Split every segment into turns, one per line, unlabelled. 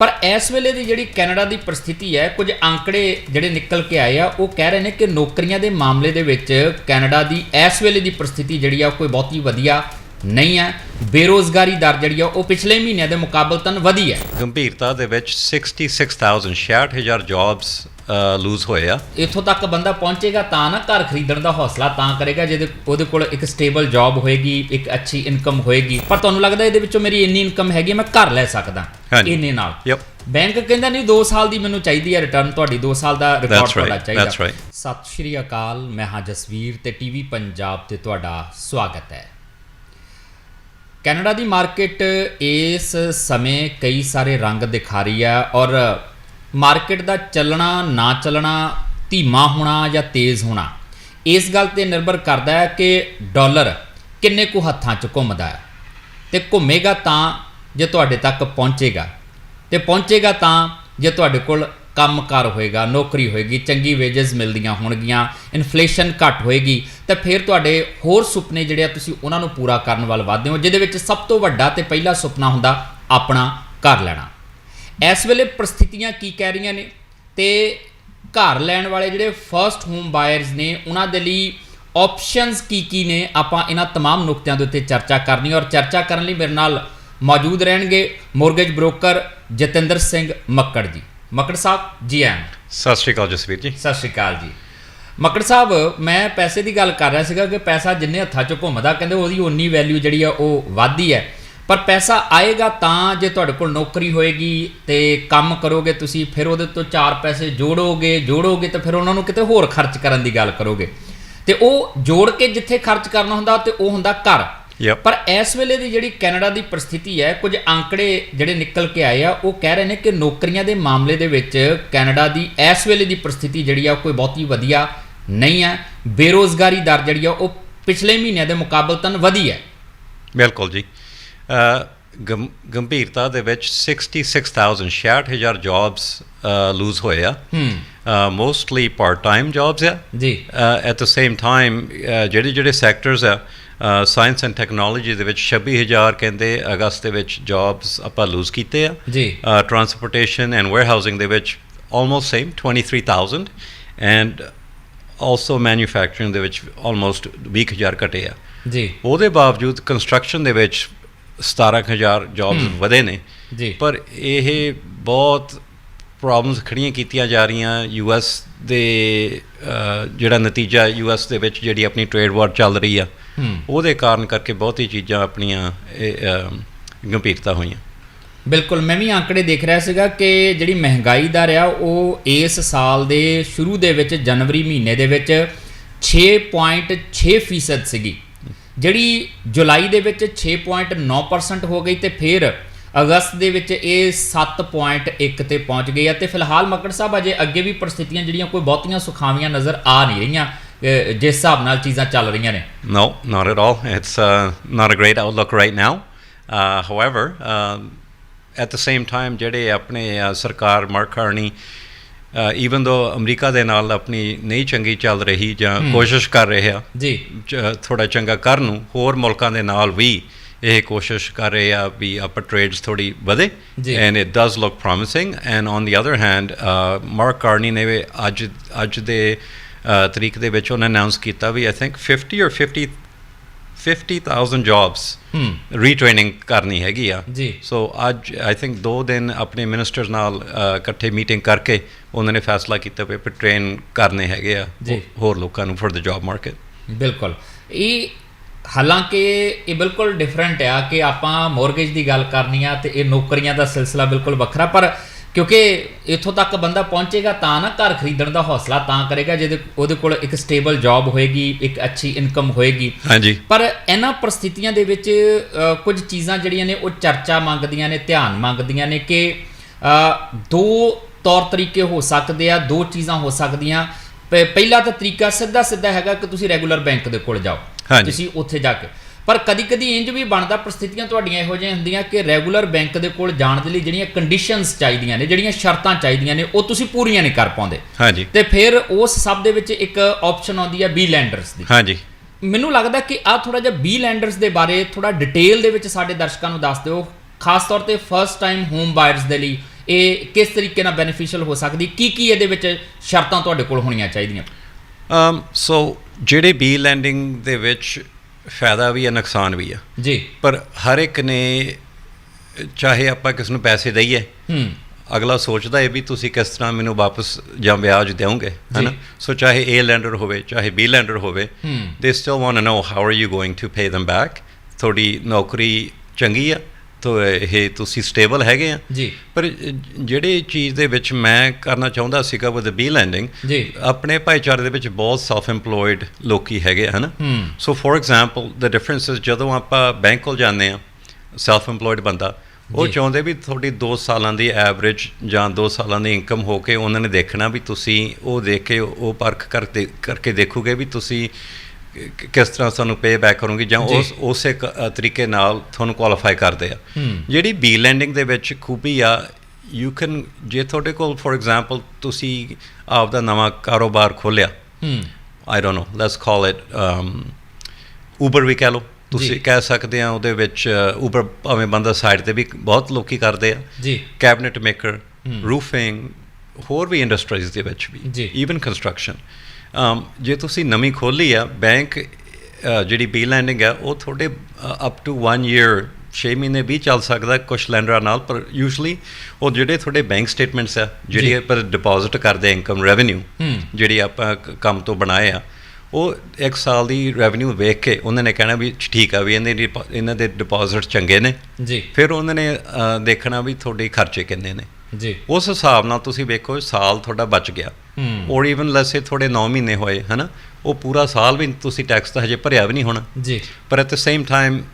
ਪਰ ਇਸ ਵੇਲੇ ਦੀ ਜਿਹੜੀ ਕੈਨੇਡਾ ਦੀ ਪ੍ਰਸਥਿਤੀ ਹੈ, ਕੁਝ ਅੰਕੜੇ ਜਿਹੜੇ ਨਿਕਲ ਕੇ ਆਏ ਆ, ਉਹ ਕਹਿ ਰਹੇ ਨੇ ਕਿ ਨੌਕਰੀਆਂ ਦੇ ਮਾਮਲੇ ਦੇ ਵਿੱਚ ਕੈਨੇਡਾ ਦੀ ਇਸ ਵੇਲੇ ਦੀ ਪ੍ਰਸਥਿਤੀ ਜਿਹੜੀ ਆ, ਉਹ ਕੋਈ ਬਹੁਤੀ ਵਧੀਆ ਨਹੀਂ ਹੈ। ਬੇਰੋਜ਼ਗਾਰੀ ਦਰ ਜਿਹੜੀ ਆ ਉਹ ਪਿਛਲੇ ਮਹੀਨਿਆਂ ਦੇ ਮੁਕਾਬਲਤਨ ਵਧੀ ਹੈ।
ਗੰਭੀਰਤਾ ਦੇ ਵਿੱਚ 66000 66000 ਜੌਬਸ ਲੂਜ਼ ਹੋਏ ਆ।
ਇੱਥੋਂ ਤੱਕ ਬੰਦਾ ਪਹੁੰਚੇਗਾ ਤਾਂ ਨਾ ਘਰ ਖਰੀਦਣ ਦਾ ਹੌਸਲਾ ਤਾਂ ਕਰੇਗਾ ਜਿਹਦੇ ਉਹਦੇ ਕੋਲ ਇੱਕ ਸਟੇਬਲ ਜੌਬ ਹੋਏਗੀ ਇੱਕ ਅੱਛੀ ਇਨਕਮ ਹੋਏਗੀ। ਪਰ ਤੁਹਾਨੂੰ ਲੱਗਦਾ ਇਹਦੇ ਵਿੱਚੋਂ ਮੇਰੀ ਇੰਨੀ ਇਨਕਮ ਹੈਗੀ ਮੈਂ ਘਰ ਲੈ ਸਕਦਾ। ਇੰਨੇ ਨਾਲ। ਬੈਂਕ ਕਹਿੰਦਾ ਨਹੀਂ 2 ਸਾਲ ਦੀ ਮੈਨੂੰ ਚਾਹੀਦੀ ਹੈ ਰਿਟਰਨ ਤੁਹਾਡੀ 2 ਸਾਲ ਦਾ ਰਿਕਾਰਡ ਤੁਹਾਡਾ ਚਾਹੀਦਾ. ਸਤਿ ਸ਼੍ਰੀ ਅਕਾਲ ਮੈਂ ਹਾਂ ਜਸਵੀਰ ਤੇ ਟੀਵੀ ਪੰਜਾਬ ਤੇ ਤੁਹਾਡਾ ਸਵਾਗਤ ਹੈ। ਕੈਨੇਡਾ ਦੀ ਮਾਰਕੀਟ ਇਸ ਸਮੇਂ ਕਈ ਸਾਰੇ ਰੰਗ ਦਿਖਾ ਰਹੀ ਹੈ ਔਰ ਮਾਰਕੀਟ ਦਾ ਚੱਲਣਾ, ਨਾ ਚੱਲਣਾ, ਧੀਮਾ ਹੋਣਾ ਜਾਂ ਤੇਜ਼ ਹੋਣਾ, ਇਸ ਗੱਲ ਤੇ ਨਿਰਭਰ ਕਰਦਾ ਹੈ ਕਿ ਡਾਲਰ ਕਿੰਨੇ ਕੁ ਹੱਥਾਂ 'ਚ ਘੁੰਮਦਾ ਹੈ ਤੇ ਘੁੰਮੇਗਾ ਤਾਂ ਜੇ ਤੁਹਾਡੇ ਤੱਕ ਪਹੁੰਚੇਗਾ ਤੇ ਪਹੁੰਚੇਗਾ ਤਾਂ ਜੇ ਤੁਹਾਡੇ ਕੋਲ ਕੰਮਕਾਰ ਹੋਏਗਾ ਨੌਕਰੀ ਹੋਏਗੀ ਚੰਗੀ ਵੇਜਸ ਮਿਲਦੀਆਂ ਹੋਣਗੀਆਂ ਇਨਫਲੇਸ਼ਨ ਘੱਟ ਹੋਏਗੀ ਤਾਂ ਫਿਰ ਤੁਹਾਡੇ ਹੋਰ ਸੁਪਨੇ ਜਿਹੜੇ ਆ ਤੁਸੀਂ ਉਹਨਾਂ ਨੂੰ ਪੂਰਾ ਕਰਨ ਵੱਲ ਵਧਦੇ ਹੋ ਜਿਹਦੇ ਵਿੱਚ ਸਭ ਤੋਂ ਵੱਡਾ ਤੇ ਪਹਿਲਾ ਸੁਪਨਾ ਹੁੰਦਾ ਆਪਣਾ ਘਰ ਲੈਣਾ ਇਸ ਵੇਲੇ ਪ੍ਰਸਥਿਤੀਆਂ ਕੀ ਕਹਿ ਰਹੀਆਂ ਨੇ ਤੇ ਘਰ ਲੈਣ ਵਾਲੇ ਜਿਹੜੇ ਫਰਸਟ ਹੋਮ ਬਾਇਰਸ ਨੇ ਉਹਨਾਂ ਦੇ ਲਈ ਆਪਸ਼ਨਸ ਕੀ ਕੀ ਨੇ ਆਪਾਂ ਇਹਨਾਂ तमाम ਨੁਕਤਿਆਂ ਦੇ ਉੱਤੇ ਚਰਚਾ ਕਰਨੀ ਹੈ ਔਰ ਚਰਚਾ ਕਰਨ ਲਈ ਮੇਰੇ ਨਾਲ ਮੌਜੂਦ ਰਹਿਣਗੇ ਮੋਰਗੇਜ ਬ੍ਰੋਕਰ ਜਤਿੰਦਰ ਸਿੰਘ ਮੱਕੜ ਜੀ ਮੱਕੜ ਸਾਹਿਬ ਜੀ ਆਇਆਂ
ਸਤਿ ਸ਼੍ਰੀ ਅਕਾਲ ਜਸਵੀਰ ਜੀ।
ਸਤਿ ਸ਼੍ਰੀ ਅਕਾਲ ਜੀ। ਮੱਕੜ ਸਾਹਿਬ ਮੈਂ ਪੈਸੇ ਦੀ ਗੱਲ ਕਰ ਰਿਹਾ ਸੀਗਾ ਕਿ ਪੈਸਾ ਜਿੰਨੇ ਹੱਥਾਂ 'ਚ ਘੁੰਮਦਾ ਕਹਿੰਦੇ ਉਹਦੀ ਉਨੀ ਵੈਲਿਊ ਜਿਹੜੀ ਆ ਉਹ ਵੱਧਦੀ ਹੈ। ਪਰ ਪੈਸਾ ਆਏਗਾ ਤਾਂ ਜੇ ਤੁਹਾਡੇ ਕੋਲ ਨੌਕਰੀ ਹੋਏਗੀ ਤੇ ਕੰਮ ਕਰੋਗੇ ਤੁਸੀਂ ਫਿਰ ਉਹਦੇ ਤੋਂ ਚਾਰ ਪੈਸੇ ਜੋੜੋਗੇ ਜੋੜੋਗੇ ਤੇ ਫਿਰ ਉਹਨਾਂ ਨੂੰ ਕਿਤੇ ਹੋਰ ਖਰਚ ਕਰਨ ਦੀ ਗੱਲ ਕਰੋਗੇ। ਤੇ ਉਹ ਜੋੜ ਕੇ ਜਿੱਥੇ ਖਰਚ ਕਰਨਾ ਹੁੰਦਾ ਤੇ ਉਹ ਹੁੰਦਾ ਘਰ। ਪਰ ਇਸ ਵੇਲੇ ਦੀ ਜਿਹੜੀ ਕੈਨੇਡਾ ਦੀ ਪ੍ਰਸਥਿਤੀ ਹੈ ਕੁਝ ਅੰਕੜੇ ਜਿਹੜੇ ਨਿਕਲ ਕੇ ਆਏ ਆ ਉਹ ਕਹਿ ਰਹੇ ਨੇ ਕਿ ਨੌਕਰੀਆਂ ਦੇ ਮਾਮਲੇ ਦੇ ਵਿੱਚ ਕੈਨੇਡਾ ਦੀ ਇਸ ਵੇਲੇ ਦੀ ਪ੍ਰਸਥਿਤੀ ਜਿਹੜੀ ਆ ਕੋਈ ਬਹੁਤੀ ਵਧੀਆ ਨਹੀਂ ਹੈ। ਬੇਰੋਜ਼ਗਾਰੀ ਦਰ ਜਿਹੜੀ ਆ ਉਹ ਪਿਛਲੇ ਮਹੀਨਿਆਂ ਦੇ ਮੁਕਾਬਲਤਨ ਵਧੀ ਹੈ।
ਬਿਲਕੁਲ ਜੀ। ਗੰਭੀਰਤਾ ਦੇ ਵਿੱਚ 66000 66000 ਜੌਬਸ ਲੂਜ਼ ਹੋਏ ਆ। ਮੋਸਟਲੀ ਪਾਰਟ ਟਾਈਮ ਜੌਬਸ ਆ।
ਜੀ।
ਐਟ ਦ ਸੇਮ ਟਾਈਮ ਜਿਹੜੇ ਜਿਹੜੇ ਸੈਕਟਰਸ ਆ ਸਾਇੰਸ ਐਂਡ ਟੈਕਨੋਲੋਜੀ ਦੇ ਵਿੱਚ 26000 ਕਹਿੰਦੇ ਅਗਸਤ ਦੇ ਵਿੱਚ ਜੌਬਸ ਆਪਾਂ ਲੂਜ਼ ਕੀਤੇ ਆ।
ਜੀ।
ਟਰਾਂਸਪੋਰਟੇਸ਼ਨ ਐਂਡ ਵੇਅਰਹਾਊਸਿੰਗ ਦੇ ਵਿੱਚ almost same 23000 and also manufacturing ਦੇ ਵਿੱਚ ਆਲਮੋਸਟ 20000 ਘਟੇ ਆ।
ਜੀ।
ਉਹਦੇ ਬਾਵਜੂਦ ਕੰਸਟਰਕਸ਼ਨ ਦੇ ਵਿੱਚ 17000 ਜੌਬਸ ਵਧੇ ਨੇ।
ਜੀ।
ਪਰ ਇਹ ਬਹੁਤ ਪ੍ਰੋਬਲਮਸ ਖੜੀਆਂ ਕੀਤੀਆਂ ਜਾ ਰਹੀਆਂ ਯੂਐਸ ਦੇ ਜਿਹੜਾ ਨਤੀਜਾ ਯੂਐਸ ਦੇ ਵਿੱਚ ਜਿਹੜੀ ਆਪਣੀ ਟ੍ਰੇਡ ਵਾਰ ਚੱਲ ਰਹੀ ਆ। ਉਹਦੇ ਕਾਰਨ ਕਰਕੇ ਬਹੁਤੀ ਚੀਜ਼ਾਂ ਆਪਣੀਆਂ ਗੰਭੀਰਤਾ ਹੋਈਆਂ।
ਬਿਲਕੁਲ, ਮੈਂ ਵੀ ਆંકੜੇ ਦੇਖ ਰਿਹਾ ਸੀਗਾ ਕਿ ਜਿਹੜੀ ਮਹਿੰਗਾਈ ਦਰ ਆ ਉਹ ਇਸ ਸਾਲ ਦੇ ਸ਼ੁਰੂ ਦੇ ਵਿੱਚ, ਜਨਵਰੀ ਮਹੀਨੇ ਦੇ ਵਿੱਚ 6.6% ਫੀਸਦ ਸੀਗੀ। ਜਿਹੜੀ ਜੁਲਾਈ ਦੇ ਵਿੱਚ 6.9% ਹੋ ਗਈ ਤੇ ਫਿਰ ਅਗਸਤ ਦੇ ਵਿੱਚ ਇਹ 7.1 ਤੇ ਪਹੁੰਚ ਗਈ ਆ। ਤੇ ਫਿਲਹਾਲ ਮੱਕੜ ਸਾਹਿਬ, ਅਜੇ ਅੱਗੇ ਵੀ ਪਰਿਸਥਿਤੀਆਂ ਜਿਹੜੀਆਂ, ਕੋਈ ਬਹੁਤੀਆਂ ਸੁਖਾਵੀਆਂ ਨਜ਼ਰ ਆ ਨਹੀਂ ਰਹੀਆਂ। ਜਿਸ ਹਿਸਾਬ ਨਾਲ ਚੀਜ਼ਾਂ ਚੱਲ ਰਹੀਆਂ ਨੇ
No, not at all. It's uh, not a great outlook right now. Uh, however, um, at the same time, ਜਿਹੜੇ ਆਪਣੇ uh, ਸਰਕਾਰ Mark Carney even though America ਦੇ ਨਾਲ ਆਪਣੀ ਨਹੀਂ ਚੰਗੀ ਚੱਲ ਰਹੀ ਜਾਂ ਕੋਸ਼ਿਸ਼ ਕਰ ਰਹੇ ਆ
ਜੀ
ਥੋੜਾ ਚੰਗਾ ਕਰਨ ਨੂੰ ਹੋਰ ਮੁਲਕਾਂ ਦੇ ਨਾਲ ਵੀ ਇਹ ਕੋਸ਼ਿਸ਼ ਕਰ ਰਹੇ ਆ ਵੀ ਆਪਾਂ ਟ੍ਰੇਡਸ ਥੋੜੀ ਵਧੇ। And it does look promising and on the other hand Mark Carney ਨੇ ਅੱਜ ਅੱਜ ਦੇ ਤਰੀਕ ਦੇ ਵਿੱਚ ਉਹਨੇ ਅਨਾਉਂਸ ਕੀਤਾ ਵੀ ਆਈ ਥਿੰਕ 50 ਔਰ 50 50000 ਜੌਬਸ ਰੀਟ੍ਰੇਨਿੰਗ ਕਰਨੀ ਹੈਗੀ ਆ।
ਜੀ।
ਸੋ ਅੱਜ ਆਈ ਥਿੰਕ ਦੋ ਦਿਨ ਆਪਣੇ ਮਿਨਿਸਟਰਸ ਨਾਲ ਇਕੱਠੇ ਮੀਟਿੰਗ ਕਰਕੇ ਉਹਨਾਂ ਨੇ ਫੈਸਲਾ ਕੀਤਾ ਵੀ ਟ੍ਰੇਨ ਕਰਨੇ ਹੈਗੇ ਆ। ਹੋਰ ਲੋਕਾਂ ਨੂੰ ਫॉर द ਜੌਬ ਮਾਰਕੀਟ
ਬਿਲਕੁਲ। ਇਹ ਹਾਲਾਂਕਿ ਇਹ ਬਿਲਕੁਲ ਡਿਫਰੈਂਟ ਆ ਕਿ ਆਪਾਂ ਮੌਰਗੇਜ ਦੀ ਗੱਲ ਕਰਨੀ ਆ ਤੇ ਇਹ ਨੌਕਰੀਆਂ ਦਾ ਸਿਲਸਿਲਾ ਬਿਲਕੁਲ ਵੱਖਰਾ ਪਰ ਕਿਉਂਕਿ ਇੱਥੋਂ ਤੱਕ ਬੰਦਾ ਪਹੁੰਚੇਗਾ ਤਾਂ ਨਾ ਘਰ ਖਰੀਦਣ ਦਾ ਹੌਸਲਾ ਤਾਂ ਕਰੇਗਾ ਜਿਹਦੇ ਉਹਦੇ ਕੋਲ ਇੱਕ ਸਟੇਬਲ ਜੌਬ ਹੋਏਗੀ ਇੱਕ ਅੱਛੀ ਇਨਕਮ ਹੋਏਗੀ।
ਹਾਂਜੀ।
ਪਰ ਇਹਨਾਂ ਪ੍ਰਸਥਿਤੀਆਂ ਦੇ ਵਿੱਚ ਕੁਝ ਚੀਜ਼ਾਂ ਜਿਹੜੀਆਂ ਨੇ ਉਹ ਚਰਚਾ ਮੰਗਦੀਆਂ ਨੇ ਧਿਆਨ ਮੰਗਦੀਆਂ ਨੇ ਕਿ ਦੋ ਤੌਰ ਤਰੀਕੇ ਹੋ ਸਕਦੇ ਆ ਦੋ ਚੀਜ਼ਾਂ ਹੋ ਸਕਦੀਆਂ। ਪਹਿਲਾ ਤਾਂ ਤਰੀਕਾ ਸਿੱਧਾ ਸਿੱਧਾ ਹੈਗਾ ਕਿ ਤੁਸੀਂ ਰੈਗੂਲਰ ਬੈਂਕ ਦੇ ਕੋਲ ਜਾਓ। ਤੁਸੀਂ ਉੱਥੇ ਜਾ ਕੇ ਪਰ ਕਦੀ ਕਦੀ ਇੰਜ ਵੀ ਬਣਦਾ ਪ੍ਰਸਥਿਤੀਆਂ ਤੁਹਾਡੀਆਂ ਇਹੋ ਜਿਹੀਆਂ ਹੁੰਦੀਆਂ ਕਿ ਰੈਗੂਲਰ ਬੈਂਕ ਦੇ ਕੋਲ ਜਾਣ ਦੇ ਲਈ ਜਿਹੜੀਆਂ ਕੰਡੀਸ਼ਨਸ ਚਾਹੀਦੀਆਂ ਨੇ ਜਿਹੜੀਆਂ ਸ਼ਰਤਾਂ ਚਾਹੀਦੀਆਂ ਨੇ ਉਹ ਤੁਸੀਂ ਪੂਰੀਆਂ ਨਹੀਂ ਕਰ ਪਾਉਂਦੇ।
ਹਾਂਜੀ।
ਤੇ ਫਿਰ ਉਸ ਸਭ ਦੇ ਵਿੱਚ ਇੱਕ ਆਪਸ਼ਨ ਆਉਂਦੀ ਹੈ ਬੀ ਲੈਂਡਰਸ ਦੀ।
ਹਾਂਜੀ।
ਮੈਨੂੰ ਲੱਗਦਾ ਕਿ ਆ ਥੋੜਾ ਜਿਹਾ ਬੀ ਲੈਂਡਰਸ ਦੇ ਬਾਰੇ ਥੋੜਾ ਡਿਟੇਲ ਦੇ ਵਿੱਚ ਸਾਡੇ ਦਰਸ਼ਕਾਂ ਨੂੰ ਦੱਸ ਦਿਓ। ਖਾਸ ਤੌਰ ਤੇ ਫਰਸਟ ਟਾਈਮ ਹੋਮ ਬਾਇਰਸ ਦੇ ਲਈ ਇਹ ਕਿਸ ਤਰੀਕੇ ਨਾਲ ਬੈਨੀਫੀਸ਼ੀਅਲ ਹੋ ਸਕਦੀ ਕੀ ਕੀ ਇਹਦੇ ਵਿੱਚ ਸ਼ਰਤਾਂ ਤੁਹਾਡੇ ਕੋਲ ਹੋਣੀਆਂ ਚਾਹੀਦੀਆਂ?
um ਸੋ ਜਿਹੜੇ ਬੀ ਲੈਂਡਿੰਗ ਦੇ ਵਿੱਚ ਫਾਇਦਾ ਵੀ ਹੈ ਨੁਕਸਾਨ ਵੀ ਹੈ।
ਜੀ।
ਪਰ ਹਰ ਇੱਕ ਨੇ ਚਾਹੇ ਆਪਾਂ ਕਿਸ ਨੂੰ ਪੈਸੇ ਦਈਏ
ਹੂੰ।
ਅਗਲਾ ਸੋਚਦਾ ਹੈ ਵੀ ਤੁਸੀਂ ਕਿਸ ਤਰ੍ਹਾਂ ਮੈਨੂੰ ਵਾਪਸ ਜਾਂ ਵਿਆਜ ਦਿਓਗੇ ਹੈਨਾ ਸੋ ਚਾਹੇ ਏ ਲੈਂਡਰ ਹੋਵੇ ਚਾਹੇ ਬੀ ਲੈਂਡਰ ਹੋਵੇ they still want to know how are you going to pay them back ਤੁਹਾਡੀ ਨੌਕਰੀ ਚੰਗੀ ਆ ਤੋ ਇਹ ਤੁਸੀਂ ਸਟੇਬਲ ਹੈਗੇ ਆ।
ਜੀ।
ਪਰ ਜਿਹੜੇ ਚੀਜ਼ ਦੇ ਵਿੱਚ ਮੈਂ ਕਰਨਾ ਚਾਹੁੰਦਾ ਸੀਗਾ ਵਿਦ ਬੀ ਲੈਂਡਿੰਗ
ਜੀ।
ਆਪਣੇ ਭਾਈਚਾਰੇ ਦੇ ਵਿੱਚ ਬਹੁਤ ਸੈਲਫ EMPLOYED ਲੋਕੀ ਹੈਗੇ ਹਨਾ? So for example the difference is ਜਦੋਂ ਆਪਾਂ ਬੈਂਕ ਕੋਲ ਜਾਂਦੇ ਆ ਸੈਲਫ EMPLOYED ਬੰਦਾ ਉਹ। ਚਾਹੁੰਦੇ ਵੀ ਤੁਹਾਡੀ 2 ਸਾਲਾਂ ਦੀ ਐਵਰੇਜ ਜਾਂ 2 ਸਾਲਾਂ ਦੀ ਇਨਕਮ ਹੋ ਕੇ ਉਹਨਾਂ ਨੇ ਦੇਖਣਾ ਵੀ ਤੁਸੀਂ ਉਹ ਦੇਖ ਕੇ ਉਹ ਪਰਖ ਕਰਕੇ ਕਰਕੇ ਦੇਖੋਗੇ ਵੀ ਤੁਸੀਂ ਕਿਸ ਤਰ੍ਹਾਂ ਸਾਨੂੰ ਪੇ ਬੈਕ ਕਰੋਗੇ ਜਾਂ। ਉਸ ਉਸੇ ਤਰੀਕੇ ਨਾਲ ਤੁਹਾਨੂੰ ਕੁਆਲੀਫਾਈ ਕਰਦੇ ਆ ਜਿਹੜੀ ਬੀ ਲੈਂਡਿੰਗ ਦੇ ਵਿੱਚ ਖੂਬੀ ਆ ਯੂ ਕੈਨ ਜੇ ਤੁਹਾਡੇ ਕੋਲ ਫੋਰ ਐਗਜ਼ਾਮਪਲ ਤੁਸੀਂ ਆਪਦਾ ਨਵਾਂ ਕਾਰੋਬਾਰ ਖੋਲਿਆ
ਹੂੰ
I don't know let's call it Uber ਵੀ ਕਹਿ ਲਓ। ਤੁਸੀਂ ਕਹਿ ਸਕਦੇ ਆ ਉਹਦੇ ਵਿੱਚ ਉਬਰ ਭਾਵੇਂ ਬੰਦਾ ਸਾਈਡ ਤੇ ਵੀ ਬਹੁਤ ਲੋਕੀ ਕਰਦੇ ਆ
ਜੀ
ਕੈਬਨਿਟ ਮੇਕਰ। ਰੂਫਿੰਗ ਹੋਰ ਵੀ ਇੰਡਸਟਰੀਜ਼ ਦੇ ਵਿੱਚ ਵੀ
ਜੀ।
ਈਵਨ ਕੰਸਟਰਕਸ਼ਨ ਜੇ ਤੁਸੀਂ ਨਵੀਂ ਖੋਲੀ ਆ ਬੈਂਕ ਜਿਹੜੀ ਬੀ ਲੈਂਡਿੰਗ ਆ ਉਹ ਤੁਹਾਡੇ ਅਪ ਟੂ 1 ਈਅਰ 6 ਮਹੀਨੇ ਵੀ ਚੱਲ ਸਕਦਾ ਕੁਝ ਲੈਂਡਰਾਂ ਨਾਲ ਪਰ ਯੂਜੂਲੀ ਉਹ ਜਿਹੜੇ ਤੁਹਾਡੇ ਬੈਂਕ ਸਟੇਟਮੈਂਟਸ ਆ ਜਿਹੜੀ ਆਪਾਂ ਡਿਪੋਜ਼ਿਟ ਕਰਦੇ ਇਨਕਮ ਰੈਵਨਿਊ ਜਿਹੜੀ ਆਪਾਂ ਕੰਮ ਤੋਂ ਬਣਾਏ ਆ ਉਹ ਇੱਕ ਸਾਲ ਦੀ ਰੈਵਨਿਊ ਵੇਖ ਕੇ ਉਹਨਾਂ ਨੇ ਕਹਿਣਾ ਵੀ ਠੀਕ ਆ ਵੀ ਇਹਦੇ ਡਿਪੋ- ਇਹਨਾਂ ਦੇ ਡਿਪੋਜ਼ਿਟ ਚੰਗੇ ਨੇ।
ਜੀ।
ਫਿਰ ਉਹਨਾਂ ਨੇ ਦੇਖਣਾ ਵੀ ਤੁਹਾਡੇ ਖਰਚੇ ਕਿੰਨੇ ਨੇ।
ਜੀ।
ਉਸ ਹਿਸਾਬ ਨਾਲ ਤੁਸੀਂ ਵੇਖੋ ਸਾਲ ਤੁਹਾਡਾ ਬਚ ਗਿਆ। ਔਰ ਇਵਨ ਲੈਸੇ ਥੋੜੇ 9 ਮਹੀਨੇ ਹੋਏ ਹਨਾ? ਉਹ ਪੂਰਾ ਸਾਲ ਵੀ ਤੁਸੀਂ ਟੈਕਸ ਤਾਂ ਹਜੇ ਭਰਿਆ ਵੀ ਨਹੀਂ ਹੋਣਾ।
ਜੀ।
But at the same time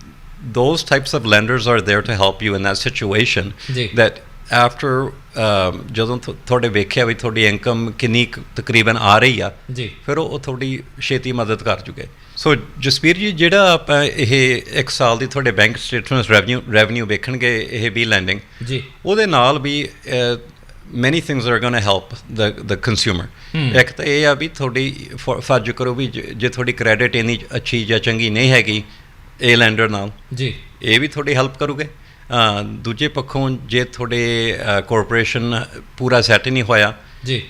those types of lenders are there to help you in that situation
ਜੀ।
that after um, ਜਦੋਂ ਤੁ- ਤੁਹਾਡੇ ਵੇਖਿਆ ਵੀ ਤੁਹਾਡੀ ਇਨਕਮ ਕਿੰਨੀ ਕੁ ਤਕਰੀਬਨ ਆ ਰਹੀ ਆ
ਜੀ।
ਫਿਰ ਉਹ ਉਹ ਤੁਹਾਡੀ ਛੇਤੀ ਮਦਦ ਕਰ ਜੂਗੇ ਸੋ ਜਸਵੀਰ ਜੀ ਜਿਹੜਾ ਆਪਾਂ ਇਹ ਇੱਕ ਸਾਲ ਦੀ ਤੁਹਾਡੇ ਬੈਂਕ ਸਟੇਟਮੈਂਟਸ ਰੈਵਨਿਊ ਰੈਵਨਿਊ ਵੇਖਣਗੇ ਇਹ ਵੀ ਲੈਂਡਿੰਗ
ਜੀ।
ਉਹਦੇ ਨਾਲ ਵੀ many things are going to help the the consumer
hmm.
ਇੱਕ ਤਾਂ ਇਹ ਆ ਵੀ ਤੁਹਾਡੀ ਫਰਜ਼ ਕਰੋ ਵੀ ਜੇ ਤੁਹਾਡੀ ਕ੍ਰੈਡਿਟ ਇੰਨੀ ਅੱਛੀ ਜਾਂ ਚੰਗੀ ਨਹੀਂ ਹੈਗੀ ਇਹ ਲੈਂਡਰ ਨਾਲ
ਜੀ।
ਇਹ ਵੀ ਤੁਹਾਡੀ ਹੈਲਪ ਕਰੂਗੇ। ਦੂਜੇ ਪੱਖੋਂ ਜੇ ਤੁਹਾਡੇ ਕਾਰਪੋਰੇਸ਼ਨ ਪੂਰਾ ਸੈੱਟ ਨਹੀਂ ਹੋਇਆ
ਜੀ।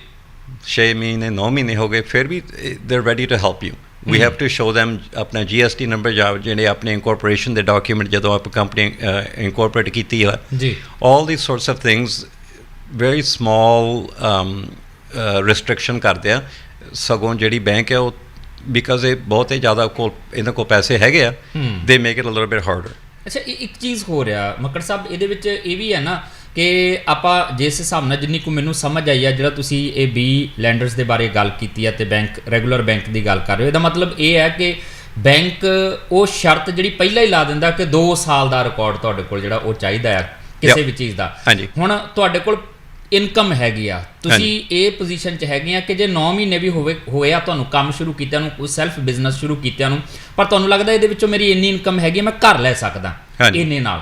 6 ਮਹੀਨੇ 9 ਮਹੀਨੇ ਹੋ ਗਏ ਫਿਰ ਵੀ they are ready to help you we have to show them ਆਪਣਾ GST ਨੰਬਰ ਜਿਹੜੇ ਆਪਣੇ ਇਨਕੋਰਪੋਰੇਸ਼ਨ ਦੇ ਡਾਕੂਮੈਂਟ ਜਦੋਂ ਆਪ ਕੰਪਨੀ ਇਨਕੋਰਪੋਰੇਟ ਕੀਤੀ ਹੈ
ਜੀ
sorts of things very small um, uh, restriction ਕਰਦੇ ਆ ਸਗੋਂ ਜਿਹੜੀ ਬੈਂਕ ਹੈ ਉਹ ਬਿਕਾਜ਼ ਇਹ ਬਹੁਤ ਹੀ ਜ਼ਿਆਦਾ ਕੋਲ ਇਹਨਾਂ ਕੋਲ ਪੈਸੇ ਹੈਗੇ ਆ। They make it a little bit harder
ਅੱਛਾ ਇੱਕ ਚੀਜ਼ ਹੋ ਰਿਹਾ ਮੱਕੜ ਸਾਹਿਬ ਇਹਦੇ ਵਿੱਚ ਇਹ ਵੀ ਹੈ ਨਾ ਕਿ ਆਪਾਂ ਜਿਸ ਹਿਸਾਬ ਨਾਲ ਜਿੰਨੀ ਕੁ ਮੈਨੂੰ ਸਮਝ ਆਈ ਆ ਜਿਹੜਾ ਤੁਸੀਂ ਇਹ ਬੀ ਲੈਂਡਰਸ ਦੇ ਬਾਰੇ ਗੱਲ ਕੀਤੀ ਹੈ ਤੇ ਬੈਂਕ ਰੈਗੂਲਰ ਬੈਂਕ ਦੀ ਗੱਲ ਕਰ ਰਹੇ ਹੋ ਇਹਦਾ ਮਤਲਬ ਇਹ ਹੈ ਕਿ ਬੈਂਕ ਉਹ ਸ਼ਰਤ ਜਿਹੜੀ ਪਹਿਲਾਂ ਹੀ ਲਾ ਦਿੰਦਾ ਕਿ 2 ਸਾਲ ਦਾ ਰਿਕਾਰਡ ਤੁਹਾਡੇ ਕੋਲ ਜਿਹੜਾ ਉਹ ਚਾਹੀਦਾ ਆ ਕਿਸੇ. ਵੀ ਚੀਜ਼ ਦਾ। ਹੁਣ ਤੁਹਾਡੇ ਕੋਲ ਇਨਕਮ ਹੈਗੀ ਆ ਤੁਸੀਂ ਇਹ ਪੋਜੀਸ਼ਨ 'ਚ ਹੈਗੇ ਆ ਕਿ ਜੇ 9 ਮਹੀਨੇ ਵੀ ਹੋਵੇ ਹੋਏ ਆ ਤੁਹਾਨੂੰ ਕੰਮ ਸ਼ੁਰੂ ਕੀਤਿਆਂ ਨੂੰ ਕੋਈ ਸੈਲਫ ਬਿਜ਼ਨਸ ਸ਼ੁਰੂ ਕੀਤਿਆਂ ਨੂੰ ਪਰ ਤੁਹਾਨੂੰ ਲੱਗਦਾ ਇਹਦੇ ਵਿੱਚੋਂ ਮੇਰੀ ਇੰਨੀ ਇਨਕਮ ਹੈਗੀ ਆ ਮੈਂ ਘਰ ਲੈ ਸਕਦਾ। ਇੰਨੇ ਨਾਲ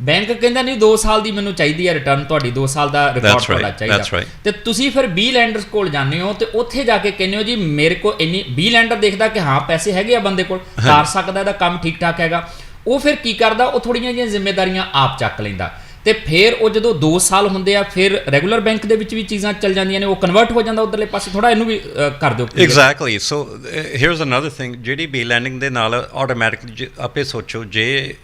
ਬੈਂਕ ਕਹਿੰਦਾ ਨਹੀਂ 2 ਸਾਲ ਦੀ ਮੈਨੂੰ ਚਾਹੀਦੀ ਹੈ ਰਿਟਰਨ ਤੁਹਾਡੀ 2 ਸਾਲ ਦਾ ਰਿਕਾਰਡ ਤੁਹਾਡਾ ਚਾਹੀਦਾ. ਤੇ ਤੁਸੀਂ ਫਿਰ ਬੀ ਲੈਂਡਰਸ ਕੋਲ ਜਾਂਦੇ ਹੋ ਤੇ ਉੱਥੇ ਜਾ ਕੇ ਕਹਿੰਦੇ ਹੋ ਜੀ ਮੇਰੇ ਕੋਲ ਇੰਨੀ ਬੀ ਲੈਂਡਰ ਦੇਖਦਾ ਕਿ ਹਾਂ ਪੈਸੇ ਹੈਗੇ ਆ ਬੰਦੇ ਕੋਲ ਕਰ ਸਕਦਾ ਇਹਦਾ ਕੰਮ ਠੀਕ ਠਾਕ ਹੈਗਾ। ਉਹ ਫਿਰ ਕੀ ਕਰਦਾ ਉਹ ਥੋੜੀਆਂ ਜਿਹੀਆਂ ਜ਼ਿੰਮੇਵਾਰੀਆਂ ਆਪ ਚੱਕ ਲੈਂਦਾ। ਤੇ ਫਿਰ ਉਹ ਜਦੋਂ 2 ਸਾਲ ਹੁੰਦੇ ਆ ਫਿਰ ਰੈਗੂਲਰ ਬੈਂਕ ਦੇ ਵਿੱਚ ਵੀ ਚੀਜ਼ਾਂ ਚੱਲ ਜਾਂਦੀਆਂ ਨੇ ਉਹ ਕਨਵਰਟ ਹੋ ਜਾਂਦਾ ਉਧਰਲੇ ਪਾਸੇ ਥੋੜਾ ਇਹਨੂੰ ਵੀ ਕਰ ਦਿਓ।
Exactly so here's another thing ਜਿਹੜੀ ਬੀ ਲੈਂਡਿੰਗ ਦੇ ਨਾਲ ਆਟੋਮੈਟਿਕਲੀ ਆਪੇ ਸੋਚੋ ਜੇ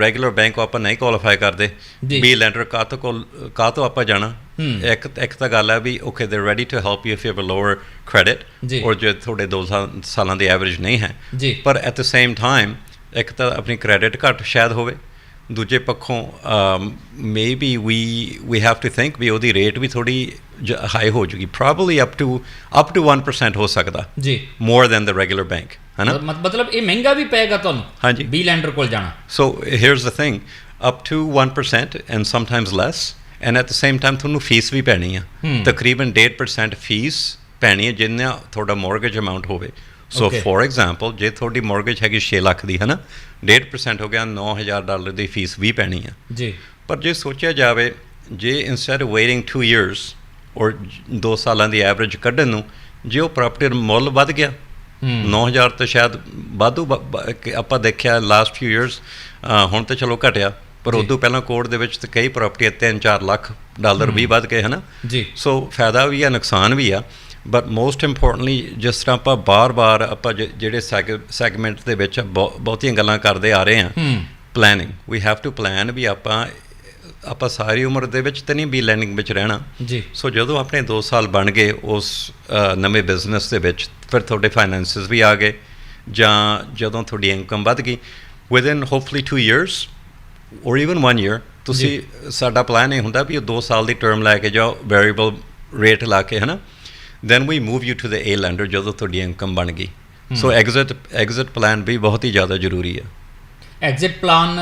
ਰੈਗੂਲਰ ਬੈਂਕ ਆਪਾਂ ਨਹੀਂ ਕੁਆਲੀਫਾਈ ਕਰਦੇ। ਬੀ ਲੈਂਡਰ ਕਾ ਤੋਂ ਕਾ ਤੋਂ ਆਪਾਂ ਜਾਣਾ। ਇੱਕ ਇੱਕ ਤਾਂ ਗੱਲ ਹੈ ਵੀ okay they ready to help you if you have a lower
credit.
Or ਜੇ ਤੁਹਾਡੇ 2 ਸਾਲਾਂ ਦੀ ਐਵਰੇਜ ਨਹੀਂ ਹੈ ਪਰ ਐਟ ਦ ਸੇਮ ਟਾਈਮ ਇੱਕ ਤਾਂ ਆਪਣੀ ਕ੍ਰੈਡਿਟ ਘੱਟ ਸ਼ਾਇਦ ਹੋਵੇ ਦੂਜੇ ਪੱਖੋਂ maybe we we have to think ਵੀ ਉਹਦੀ ਰੇਟ ਵੀ ਥੋੜੀ ਹਾਈ ਹੋ ਜੂਗੀ। Probably up to up to 1% ਹੋ ਸਕਦਾ।
ਜੀ।
More than the regular bank ਹਨਾ?
ਮਤ- ਮਤਲਬ ਇਹ ਮਹਿੰਗਾ ਵੀ ਪਏਗਾ ਤੁਹਾਨੂੰ
ਹਾਂਜੀ।
ਬੀ ਲੈਂਡਰ ਕੋਲ ਜਾਣਾ।
So here's the thing up to 1% and sometimes less and at the same time ਤੁਹਾਨੂੰ ਫੀਸ ਵੀ ਪੈਣੀ ਆ। ਤਕਰੀਬਨ 1.5% ਫੀਸ ਪੈਣੀ ਹੈ ਜਿੰਨਾ ਤੁਹਾਡਾ ਮੋਰਗੇਜ ਅਮਾਉਂਟ ਹੋਵੇ। ਸੋ. ਫੋਰ ਐਗਜ਼ਾਮਪਲ ਜੇ ਤੁਹਾਡੀ ਮੋਰਗੇਜ ਹੈਗੀ 6 ਲੱਖ ਦੀ ਹਨਾ? 1.5% ਹੋ ਗਿਆ 9000 ਡਾਲਰ ਦੀ ਫੀਸ ਵੀ ਪੈਣੀ ਆ।
ਜੀ।
ਪਰ ਜੇ ਸੋਚਿਆ ਜਾਵੇ ਜੇ ਇਨਸਟੈਡ ਆਫ ਵੇਟਿੰਗ 2 ਇਅਰਸ ਔਰ 2 ਸਾਲਾਂ ਦੀ ਐਵਰੇਜ ਕੱਢਣ ਨੂੰ ਜੇ ਉਹ ਪ੍ਰਾਪਰਟੀ ਦਾ ਮੁੱਲ ਵੱਧ ਗਿਆ
ਹੂੰ।
9000 ਤਾਂ ਸ਼ਾਇਦ ਵਾਧੂ ਆਪਾਂ ਦੇਖਿਆ ਲਾਸਟ ਫਿਊ ਇਅਰਸ ਹੁਣ ਤਾਂ ਚਲੋ ਘਟਿਆ ਪਰ। ਉਦੋਂ ਪਹਿਲਾਂ ਕੋਰਟ ਦੇ ਵਿੱਚ ਤੇ ਕਈ ਪ੍ਰਾਪਰਟੀ 3-4 ਲੱਖ ਡਾਲਰ ਵੀ ਵੱਧ ਗਏ ਹਨਾ?
ਜੀ।
ਸੋ ਫਾਇਦਾ ਵੀ ਆ ਨੁਕਸਾਨ ਵੀ ਆ। ਬਟ ਮੋਸਟ ਇੰਪੋਰਟੈਂਟਲੀ ਜਿਸ ਤਰ੍ਹਾਂ ਆਪਾਂ ਬਾਰ-ਬਾਰ ਆਪਾਂ ਜਿਹੜੇ ਸੈਗਮੈਂਟ ਦੇ ਵਿੱਚ ਬਹੁ- ਬਹੁਤੀਆਂ ਗੱਲਾਂ ਕਰਦੇ ਆ ਰਹੇ ਹਾਂ planning we have to plan ਵੀ ਆਪਾਂ ਆਪਾਂ ਸਾਰੀ ਉਮਰ ਦੇ ਵਿੱਚ ਤਾਂ ਨਹੀਂ ਵੀ ਲੈਂਡਿੰਗ ਵਿੱਚ ਰਹਿਣਾ।
ਜੀ।
ਸੋ ਜਦੋਂ ਆਪਣੇ 2 ਸਾਲ ਬਣ ਗਏ ਉਸ ਨਵੇਂ ਬਿਜ਼ਨਸ ਦੇ ਵਿੱਚ ਫਿਰ ਤੁਹਾਡੇ ਫਾਈਨੈਂਸਿਸ ਵੀ ਆ ਗਏ ਜਾਂ ਜਦੋਂ ਤੁਹਾਡੀ ਇਨਕਮ ਵੱਧ ਗਈ within hopefully 2 years or even 1 year ਤੁਸੀਂ ਸਾਡਾ ਪਲਾਨ ਇਹ ਹੁੰਦਾ ਵੀ ਉਹ 2 ਸਾਲ ਦੀ ਟਰਮ ਲੈ ਕੇ ਜਾਓ ਵੇਰੀਏਬਲ ਰੇਟ ਲਾ ਕੇ ਹਨਾ? Then we move you to the A lender ਜਦੋਂ ਤੁਹਾਡੀ ਇਨਕਮ ਬਣ ਗਈ। ਸੋ ਐਗਜ਼ਿਟ ਐਗਜ਼ਿਟ ਪਲਾਨ ਵੀ ਬਹੁਤ ਹੀ ਜ਼ਿਆਦਾ ਜ਼ਰੂਰੀ ਹੈ
ਐਗਜ਼ਿਟ ਪਲਾਨ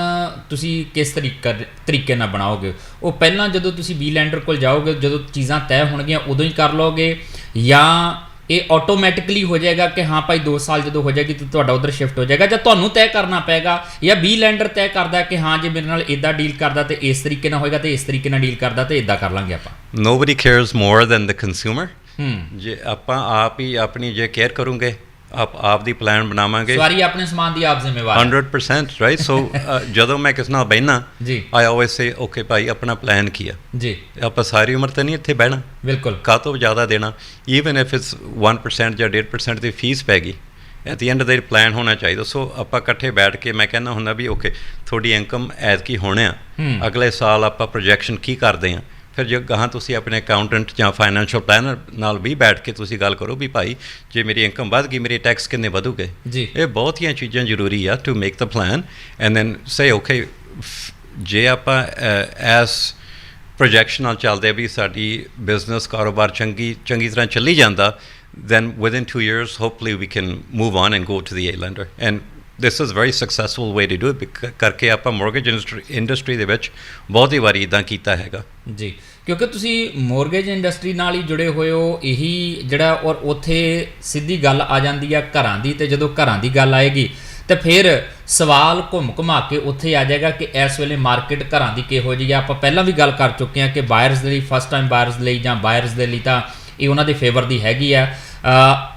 ਤੁਸੀਂ ਕਿਸ ਤਰੀਕੇ ਤਰੀਕੇ ਨਾਲ ਬਣਾਓਗੇ? ਉਹ ਪਹਿਲਾਂ ਜਦੋਂ ਤੁਸੀਂ ਬੀ ਲੈਂਡਰ ਕੋਲ ਜਾਓਗੇ ਜਦੋਂ ਚੀਜ਼ਾਂ ਤੈਅ ਹੋਣਗੀਆਂ ਉਦੋਂ ਹੀ ਕਰ ਲਓਗੇ। ਜਾਂ ਇਹ ਆਟੋਮੈਟਿਕਲੀ ਹੋ ਜਾਏਗਾ ਕਿ ਹਾਂ ਭਾਈ 2 ਸਾਲ ਜਦੋਂ ਹੋ ਜਾਏਗੀ ਤਾਂ ਤੁਹਾਡਾ ਉਧਰ ਸ਼ਿਫਟ ਹੋ ਜਾਏਗਾ ਜਾਂ ਤੁਹਾਨੂੰ ਤੈਅ ਕਰਨਾ ਪਏਗਾ ਜਾਂ ਬੀ ਲੈਂਡਰ ਤੈਅ ਕਰਦਾ ਕਿ ਹਾਂ ਜੇ ਮੇਰੇ ਨਾਲ ਇਦਾਂ ਡੀਲ ਕਰਦਾ ਤੇ ਇਸ ਤਰੀਕੇ ਨਾਲ ਹੋਏਗਾ ਤੇ ਇਸ ਤਰੀਕੇ ਨਾਲ ਡੀਲ ਕਰਦਾ ਤੇ ਇਦਾਂ ਕਰ ਲਾਂਗੇ ਆਪਾਂ।
Nobody cares more than the
consumer
ਜੇ ਆਪਾਂ ਆਪ ਹੀ ਆਪਣੀ ਜੇ ਕੇਅਰ ਕਰੋਗੇ ਆਪ ਆਪ ਦੀ ਪਲਾਨ ਬਣਾਵਾਂਗੇ।
ਸਵਾਰੀ ਆਪਣੇ ਸਮਾਨ ਦੀ ਆਪ ਜ਼ਿੰਮੇਵਾਰ ਹੈ।
100% ਰਾਈਟ ਸੋ ਜਦੋਂ ਮੈਂ ਕਿਸ ਨਾਲ ਬਹਿਣਾ
ਜੀ।
ਆਈ ਆਲਵੇਸ ਸੇ ਓਕੇ ਭਾਈ ਆਪਣਾ ਪਲਾਨ ਕੀ ਆ?
ਜੀ।
ਆਪਾਂ ਸਾਰੀ ਉਮਰ ਤਾਂ ਨਹੀਂ ਇੱਥੇ ਬਹਿਣਾ।
ਬਿਲਕੁਲ।
ਕਾਹ ਤੋਂ ਜ਼ਿਆਦਾ ਦੇਣਾ? ਈਵਨ ਇਫ ਇਟਸ 1% ਜਾਂ 1.5% ਦੀ ਫੀਸ ਪੈ ਗਈ at the end the plan ਹੋਣਾ ਚਾਹੀਦਾ। ਸੋ ਆਪਾਂ ਇਕੱਠੇ ਬੈਠ ਕੇ ਮੈਂ ਕਹਿੰਦਾ ਹੁੰਦਾ ਵੀ ਓਕੇ ਤੁਹਾਡੀ ਇਨਕਮ ਐਤ ਕੀ ਹੋਣੇ ਆ।
ਹੂੰ।
ਅਗਲੇ ਸਾਲ ਆਪਾਂ ਪ੍ਰੋਜੈਕਸ਼ਨ ਕੀ ਕਰਦੇ ਆ? ਫਿਰ ਜੇ ਗਾਹਾਂ ਤੁਸੀਂ ਆਪਣੇ ਅਕਾਊਂਟੈਂਟ ਜਾਂ ਫਾਈਨੈਂਸ਼ੀਅਲ ਪਲੈਨਰ ਨਾਲ ਵੀ ਬੈਠ ਕੇ ਤੁਸੀਂ ਗੱਲ ਕਰੋ ਵੀ ਭਾਈ ਜੇ ਮੇਰੀ ਇਨਕਮ ਵੱਧ ਗਈ ਮੇਰੇ ਟੈਕਸ ਕਿੰਨੇ ਵਧੂਗੇ?
ਜੀ।
ਇਹ ਬਹੁਤੀਆਂ ਚੀਜ਼ਾਂ ਜ਼ਰੂਰੀ ਆ to make the plan and then say okay ਜੇ ਆਪਾਂ ਐਸ ਪ੍ਰੋਜੈਕਸ਼ਨ ਨਾਲ ਚੱਲਦੇ ਆ ਵੀ ਸਾਡੀ ਬਿਜ਼ਨਸ ਕਾਰੋਬਾਰ ਚੰਗੀ ਚੰਗੀ ਤਰ੍ਹਾਂ ਚੱਲੀ ਜਾਂਦਾ then within 2 years hopefully we can move on and go to the A lender and this is a very successful way to do ਕਰਕੇ ਆਪਾਂ mortgage industry ਦੇ ਵਿੱਚ ਬਹੁਤ ਹੀ ਵਾਰੀ ਇਦਾਂ ਕੀਤਾ ਹੈਗਾ।
ਜੀ, ਕਿਉਂਕਿ ਤੁਸੀਂ ਮੋਰਗੇਜ ਇੰਡਸਟਰੀ ਨਾਲ ਹੀ ਜੁੜੇ ਹੋਏ ਹੋ, ਇਹੀ ਜਿਹੜਾ ਔਰ ਉੱਥੇ ਸਿੱਧੀ ਗੱਲ ਆ ਜਾਂਦੀ ਆ ਘਰਾਂ ਦੀ ਤੇ ਜਦੋਂ ਘਰਾਂ ਦੀ ਗੱਲ ਆਏਗੀ, ਤੇ ਫਿਰ ਸਵਾਲ ਘੁੰਮ ਘੁਮਾ ਕੇ ਉੱਥੇ ਆ ਜਾਏਗਾ ਕਿ ਇਸ ਵੇਲੇ ਮਾਰਕੀਟ ਘਰਾਂ ਦੀ ਕਿਹੋ ਜਿਹੀ ਆ। ਆਪਾਂ ਪਹਿਲਾਂ ਵੀ ਗੱਲ ਕਰ ਚੁੱਕੇ ਹਾਂ ਕਿ ਬਾਇਰਸ ਦੇ ਲਈ ਫਸਟ ਟਾਈਮ ਬਾਇਰਸ ਲਈ ਜਾਂ ਬਾਇਰਸ ਦੇ ਲਈ ਤਾਂ ਇਹ ਉਹਨਾਂ ਦੇ ਫੇਵਰ ਦੀ ਹੈਗੀ ਆ।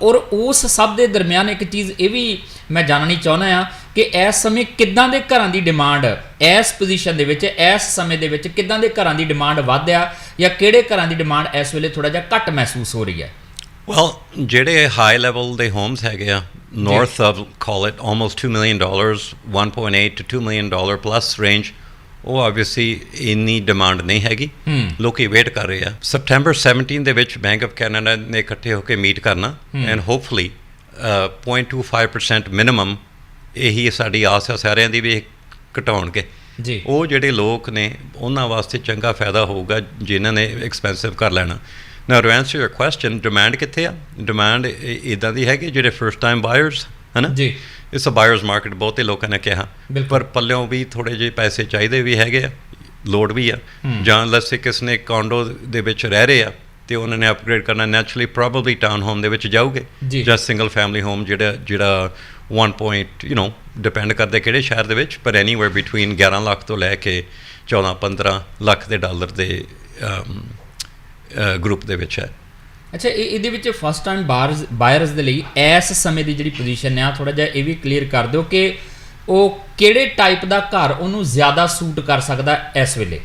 ਔਰ ਉਸ ਸਭ ਦੇ ਦਰਮਿਆਨ ਇੱਕ ਚੀਜ਼ ਇਹ ਵੀ ਮੈਂ ਜਾਣਨੀ ਚਾਹੁੰਦਾ ਆ ਕਿ ਇਸ ਸਮੇਂ ਕਿੱਦਾਂ ਦੇ ਘਰਾਂ ਦੀ ਡਿਮਾਂਡ ਇਸ ਪੋਜੀਸ਼ਨ ਦੇ ਵਿੱਚ ਇਸ ਸਮੇਂ ਦੇ ਵਿੱਚ ਕਿੱਦਾਂ ਦੇ ਘਰਾਂ ਦੀ ਡਿਮਾਂਡ ਵੱਧ ਆ ਜਾਂ ਕਿਹੜੇ ਘਰਾਂ ਦੀ ਡਿਮਾਂਡ ਇਸ ਵੇਲੇ ਥੋੜਾ ਜਿਹਾ ਘੱਟ ਮਹਿਸੂਸ ਹੋ ਰਹੀ ਹੈ?
Well, ਜਿਹੜੇ ਹਾਈ ਲੈਵਲ ਦੇ ਹੋਮਸ ਹੈਗੇ ਆ north of call it almost 2 million dollars 1.8 to 2 million dollar plus range ਉਹ ਆਬਵੀਅਸਲੀ ਇੰਨੀ ਡਿਮਾਂਡ ਨਹੀਂ ਹੈਗੀ। ਲੋਕੀ ਵੇਟ ਕਰ ਰਹੇ ਆ। ਸਪਟੈਂਬਰ 17 ਦੇ ਵਿੱਚ ਬੈਂਕ ਆਫ ਕੈਨੇਡਾ ਨੇ ਇਕੱਠੇ ਹੋ ਕੇ ਮੀਟ ਕਰਨਾ। ਐਂਡ ਹੋਪਫੁਲੀ 0.25% ਮਿਨੀਮਮ ਇਹੀ ਸਾਡੀ ਆਸ ਹੈ ਸਾਰਿਆਂ ਦੀ ਵੀ ਇਹ ਘਟਾਉਣਗੇ।
ਜੀ।
ਉਹ ਜਿਹੜੇ ਲੋਕ ਨੇ ਉਹਨਾਂ ਵਾਸਤੇ ਚੰਗਾ ਫਾਇਦਾ ਹੋਊਗਾ ਜਿਨ੍ਹਾਂ ਨੇ ਐਕਸਪੈਂਸਿਵ ਕਰ ਲੈਣਾ। Now to answer your question demand ਕਿੱਥੇ ਆ? ਡਿਮਾਂਡ ਇਦਾਂ ਦੀ ਹੈ ਕਿ ਜਿਹੜੇ ਫਰਸਟ ਟਾਈਮ ਬਾਇਰਸ ਹਨਾ?
ਜੀ।
ਇਟਸ ਅ ਬਾਇਰਸ ਮਾਰਕੀਟ ਬਹੁਤੇ ਲੋਕਾਂ ਨੇ ਕਿਹਾ। ਪਰ ਪੱਲਿਓਂ ਵੀ ਥੋੜੇ ਜਿਹੇ ਪੈਸੇ ਚਾਹੀਦੇ ਵੀ ਹੈਗੇ ਆ ਲੋਡ ਵੀ ਆ। ਜਾਂ ਲੈਟਸ ਸੇ ਕਿਸ ਨੇ ਕਾਂਡੋ ਦੇ ਵਿੱਚ ਰਹਿ ਰਹੇ ਆ ਤੇ ਉਹਨਾਂ ਨੇ ਅਪਗ੍ਰੇਡ ਕਰਨਾ ਨੈਚੁਰਲੀ ਪ੍ਰੋਬਬਲੀ ਟਾਊਨ ਹੋਮ ਦੇ ਵਿੱਚ ਜਾਊਗੇ।
ਜੀ।
ਸਿੰਗਲ ਫੈਮਿਲੀ ਹੋਮ ਜਿਹੜਾ ਜਿਹੜਾ 1 ਪੁਆਇੰਟ ਯੂ نو ਡਿਪੈਂਡ ਕਰਦੇ ਕਿਹੜੇ ਸ਼ਹਿਰ ਦੇ ਵਿੱਚ ਪਰ ਐਨੀਵੇਅਰ ਬਿਟਵੀਨ 11 ਲੱਖ ਤੋਂ ਲੈ ਕੇ 14 15 ਲੱਖ ਦੇ ਡਾਲਰ ਦੇ ਗਰੁੱਪ ਦੇ ਵਿੱਚ ਹੈ।
ਅੱਛਾ ਇਹ ਇਹਦੇ ਵਿੱਚ ਫਸਟ ਟਾਈਮ ਬਾਇਰਸ ਬਾਇਰਸ ਦੇ ਲਈ ਇਸ ਸਮੇਂ ਦੀ ਜਿਹੜੀ ਪੋਜੀਸ਼ਨ ਆ ਥੋੜਾ ਜਿਹਾ ਇਹ ਵੀ ਕਲੀਅਰ ਕਰ ਦਿਓ ਕਿ ਉਹ ਕਿਹੜੇ ਟਾਈਪ ਦਾ ਘਰ ਉਹਨੂੰ ਜ਼ਿਆਦਾ ਸੂਟ ਕਰ ਸਕਦਾ ਇਸ ਵੇਲੇ?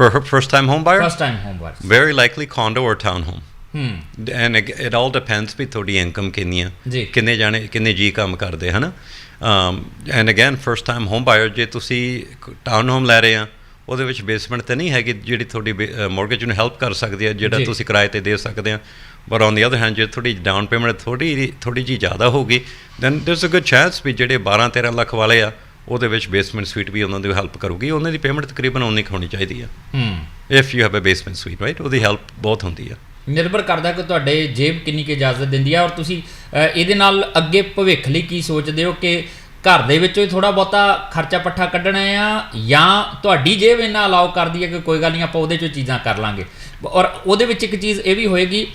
For her first time home buyer?
First time home buyers
very likely condo or town home
hmm
and it all depends ਵੀ ਤੁਹਾਡੀ ਇਨਕਮ ਕਿੰਨੀ ਆ। ਕਿੰਨੇ ਜਾਣੇ ਕਿੰਨੇ ਜੀ ਕੰਮ ਕਰਦੇ ਹਨਾ? And again first time home buyer ਜੇ ਤੁਸੀਂ ਟਾਊਨ ਹੋਮ ਲੈ ਰਹੇ ਆ ਉਹਦੇ ਵਿੱਚ ਬੇਸਮੈਂਟ ਤੇ ਨਹੀਂ ਹੈਗੀ ਜਿਹੜੀ ਤੁਹਾਡੀ ਮੌਰਗੇਜ ਨੂੰ ਹੈਲਪ ਕਰ ਸਕਦੀ ਹੈ ਜਿਹੜਾ। ਤੁਸੀਂ ਕਿਰਾਏ ਤੇ ਦੇ ਸਕਦੇ ਆ ਪਰ ਔਨ ਦੀ ਅਦਰ ਹੈਂਡ ਜੇ ਤੁਹਾਡੀ ਡਾਊਨ ਪੇਮੈਂਟ ਥੋੜੀ ਥੋੜੀ ਜੀ ਜ਼ਿਆਦਾ ਹੋਊਗੀ then there is a good chance ਵੀ ਜਿਹੜੇ 12 13 ਲੱਖ ਵਾਲੇ ਆ ਉਹਦੇ ਵਿੱਚ ਬੇਸਮੈਂਟ ਸਵੀਟ ਵੀ ਉਹਨਾਂ ਦੀ ਹੈਲਪ ਕਰੂਗੀ। ਉਹਨਾਂ ਦੀ ਪੇਮੈਂਟ ਤਕਰੀਬਨ ਉਨੀ ਹੋਣੀ ਚਾਹੀਦੀ ਆ।
ਹੂੰ।
If you have a basement suite right ਉਹਦੀ ਹੈਲਪ ਬਹੁਤ ਹੁੰਦੀ ਆ।
ਨਿਰਭਰ ਕਰਦਾ ਕਿ ਤੁਹਾਡੇ ਜੇਬ ਕਿੰਨੀ ਕੁ ਇਜਾਜ਼ਤ ਦਿੰਦੀ ਹੈ ਔਰ ਤੁਸੀਂ ਇਹਦੇ ਨਾਲ ਅੱਗੇ ਭਵਿੱਖ ਲਈ ਕੀ ਸੋਚਦੇ ਹੋ ਕਿ ਘਰ ਦੇ ਵਿੱਚੋਂ ਹੀ ਥੋੜਾ ਬਹੁਤਾ ਖਰਚਾ ਪੱਠਾ ਕੱਢਣਾ ਆ ਜਾਂ ਤੁਹਾਡੀ ਜੇਬ ਇੰਨਾ ਅਲਾਉ ਕਰਦੀ ਹੈ ਕਿ ਕੋਈ ਗੱਲ ਨਹੀਂ ਆਪਾਂ ਉਹਦੇ ਚੋਂ ਚੀਜ਼ਾਂ ਕਰ ਲਾਂਗੇ। ਔਰ ਉਹਦੇ ਵਿੱਚ ਇੱਕ ਚੀਜ਼ ਇਹ ਵੀ ਹੋਏਗੀ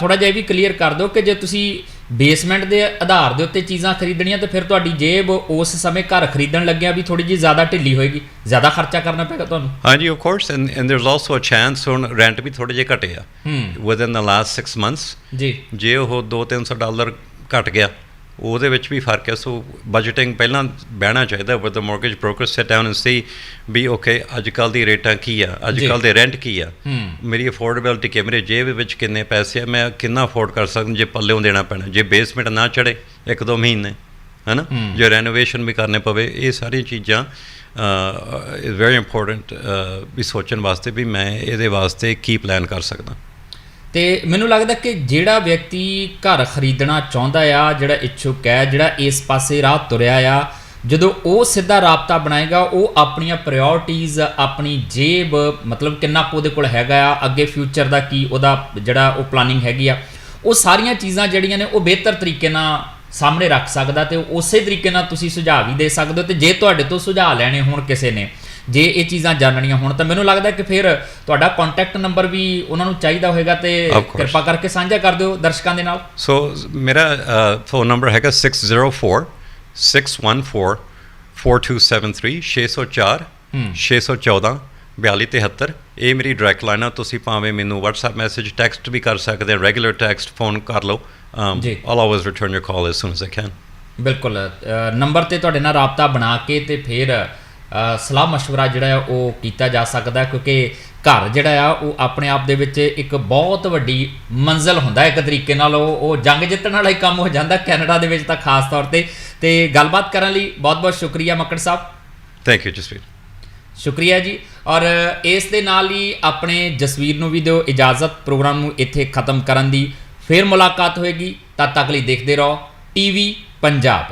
ਥੋੜਾ ਜਿਹਾ ਇਹ ਵੀ ਕਲੀਅਰ ਕਰ ਦਿਓ ਕਿ ਜੇ ਤੁਸੀਂ ਬੇਸਮੈਂਟ ਦੇ ਆਧਾਰ ਦੇ ਉੱਤੇ ਚੀਜ਼ਾਂ ਖਰੀਦਣੀਆਂ ਤੇ ਫਿਰ ਤੁਹਾਡੀ ਜੇਬ ਉਸ ਸਮੇਂ ਘਰ ਖਰੀਦਣ ਲੱਗਿਆ ਵੀ ਥੋੜੀ ਜਿਹੀ ਜ਼ਿਆਦਾ ਢਿੱਲੀ ਹੋਏਗੀ। ਜ਼ਿਆਦਾ ਖਰਚਾ ਕਰਨਾ ਪਏਗਾ ਤੁਹਾਨੂੰ।
ਹਾਂਜੀ of course and and there is also a chance ਹੁਣ ਰੈਂਟ ਵੀ ਥੋੜੇ ਜਿਹੇ ਘਟੇ ਆ।
ਹੂੰ।
ਵਿਦਨ ਦ ਲਾਸਟ 6 ਮੰਥਸ
ਜੀ।
ਜੇ ਉਹ 2-300 ਡਾਲਰ ਘਟ ਗਿਆ ਉਹਦੇ ਵਿੱਚ ਵੀ ਫ਼ਰਕ ਹੈ। ਸੋ ਬਜਟਿੰਗ ਪਹਿਲਾਂ ਬਹਿਣਾ ਚਾਹੀਦਾ with the mortgage broker sit down and see we okay ਅੱਜ ਕੱਲ ਦੀ ਰੇਟਾਂ ਕੀ ਆ ਅੱਜ। ਕੱਲ ਦੇ ਰੈਂਟ ਕੀ ਆ। ਮੇਰੀ ਅਫੋਰਡੇਬਿਲਟੀ ਕਿ ਮੇਰੇ ਜੇਬ ਵਿੱਚ ਕਿੰਨੇ ਪੈਸੇ ਆ ਮੈਂ ਕਿੰਨਾ ਅਫੋਰਡ ਕਰ ਸਕਦਾ ਜੇ ਪੱਲਿਓਂ ਦੇਣਾ ਪੈਣਾ ਜੇ ਬੇਸਮੈਂਟ ਨਾ ਚੜੇ ਇੱਕ ਦੋ ਮਹੀਨੇ ਹੈਨਾ। ਜੇ ਰੈਨੋਵੇਸ਼ਨ ਵੀ ਕਰਨੇ ਪਵੇ ਇਹ ਸਾਰੀਆਂ ਚੀਜ਼ਾਂ ਇਜ਼ ਵੈਰੀ ਇੰਪੋਰਟੈਂਟ ਵੀ ਸੋਚਣ ਵਾਸਤੇ ਵੀ ਮੈਂ ਇਹਦੇ ਵਾਸਤੇ ਕੀ ਪਲਾਨ ਕਰ ਸਕਦਾ।
ਤੇ ਮੈਨੂੰ ਲੱਗਦਾ ਕਿ ਜਿਹੜਾ ਵਿਅਕਤੀ ਘਰ ਖਰੀਦਣਾ ਚਾਹੁੰਦਾ ਆ, ਜਿਹੜਾ ਇੱਛੁਕ ਹੈ, ਜਿਹੜਾ ਇਸ ਪਾਸੇ ਰਾਹ ਤੁਰਿਆ ਆ, ਜਦੋਂ ਉਹ ਸਿੱਧਾ ਰਾਬਤਾ ਬਣਾਏਗਾ, ਉਹ ਆਪਣੀਆਂ ਪ੍ਰਾਇੋਰਟੀਜ਼ ਆਪਣੀ ਜੇਬ, ਮਤਲਬ ਕਿੰਨਾ ਕੁ ਉਹਦੇ ਕੋਲ ਹੈਗਾ ਆ, ਅੱਗੇ ਫਿਊਚਰ ਦਾ ਕੀ ਉਹਦਾ ਜਿਹੜਾ ਉਹ ਪਲਾਨਿੰਗ ਹੈਗੀ ਆ, ਉਹ ਸਾਰੀਆਂ ਚੀਜ਼ਾਂ ਜਿਹੜੀਆਂ ਨੇ ਉਹ ਬਿਹਤਰ ਤਰੀਕੇ ਨਾਲ ਸਾਹਮਣੇ ਰੱਖ ਸਕਦਾ ਤੇ ਉਸੇ ਤਰੀਕੇ ਨਾਲ ਤੁਸੀਂ ਸੁਝਾਅ ਵੀ ਦੇ ਸਕਦੇ ਹੋ ਤੇ ਜੇ ਤੁਹਾਡੇ ਤੋਂ ਸੁਝਾਅ ਲੈਣੇ ਹੋਣ ਕਿਸੇ ਨੇ ਜੇ ਇਹ ਚੀਜ਼ਾਂ ਜਾਣਨੀਆਂ ਹੋਣ ਤਾਂ ਮੈਨੂੰ ਲੱਗਦਾ ਕਿ ਫਿਰ ਤੁਹਾਡਾ ਕੰਟੈਕਟ ਨੰਬਰ ਵੀ ਉਹਨਾਂ ਨੂੰ ਚਾਹੀਦਾ ਹੋਵੇਗਾ ਤੇ. ਕਿਰਪਾ ਕਰਕੇ ਸਾਂਝਾ ਕਰ ਦਿਓ ਦਰਸ਼ਕਾਂ ਦੇ ਨਾਲ
ਸੋ ਮੇਰਾ ਫੋਨ ਨੰਬਰ ਹੈਗਾ 604 614 4273 604
ਹੂੰ।
614 4273 ਇਹ ਮੇਰੀ ਡਾਇਰੈਕਟ ਲਾਈਨ ਆ ਤੁਸੀਂ ਭਾਵੇਂ ਮੈਨੂੰ WhatsApp ਮੈਸੇਜ ਟੈਕਸਟ ਵੀ ਕਰ ਸਕਦੇ ਆ ਰੈਗੂਲਰ ਟੈਕਸਟ ਫੋਨ ਕਰ ਲਓ
ਜੀ।
I'll always return your call as soon as I can
ਬਿਲਕੁਲ ਨੰਬਰ ਤੇ ਤੁਹਾਡੇ ਨਾਲ ਰਾਬਤਾ ਬਣਾ ਕੇ ਤੇ ਫਿਰ ਸਲਾਹ مشورہ ਜਿਹੜਾ ਆ ਉਹ ਕੀਤਾ ਜਾ ਸਕਦਾ ਹੈ ਕਿਉਂਕਿ ਘਰ ਜਿਹੜਾ ਆ ਉਹ ਆਪਣੇ ਆਪ ਦੇ ਵਿੱਚ ਇੱਕ ਬਹੁਤ ਵੱਡੀ ਮੰਜ਼ਲ ਹੁੰਦਾ ਹੈ ਇੱਕ ਤਰੀਕੇ ਨਾਲ ਉਹ ਉਹ ਜੰਗ ਜਿੱਤਣ ਵਾਲਾ ਹੀ ਕੰਮ ਹੋ ਜਾਂਦਾ ਕੈਨੇਡਾ ਦੇ ਵਿੱਚ ਤਾਂ ਖਾਸ ਤੌਰ ਤੇ ਤੇ ਗੱਲਬਾਤ ਕਰਨ ਲਈ ਬਹੁਤ ਬਹੁਤ ਸ਼ੁਕਰੀਆ ਮੱਕੜ ਸਾਹਿਬ
Thank you, Jaspreet.
ਸ਼ੁਕਰੀਆ ਜੀ ਔਰ ਇਸ ਦੇ ਨਾਲ ਹੀ ਆਪਣੇ ਜਸਵੀਰ ਨੂੰ ਵੀ ਦਿਓ ਇਜਾਜ਼ਤ ਪ੍ਰੋਗਰਾਮ ਨੂੰ ਇੱਥੇ ਖਤਮ ਕਰਨ ਦੀ ਫਿਰ ਮੁਲਾਕਾਤ ਹੋਏਗੀ ਤਦ ਤੱਕ ਲਈ ਦੇਖਦੇ ਰਹੋ ਟੀਵੀ ਪੰਜਾਬ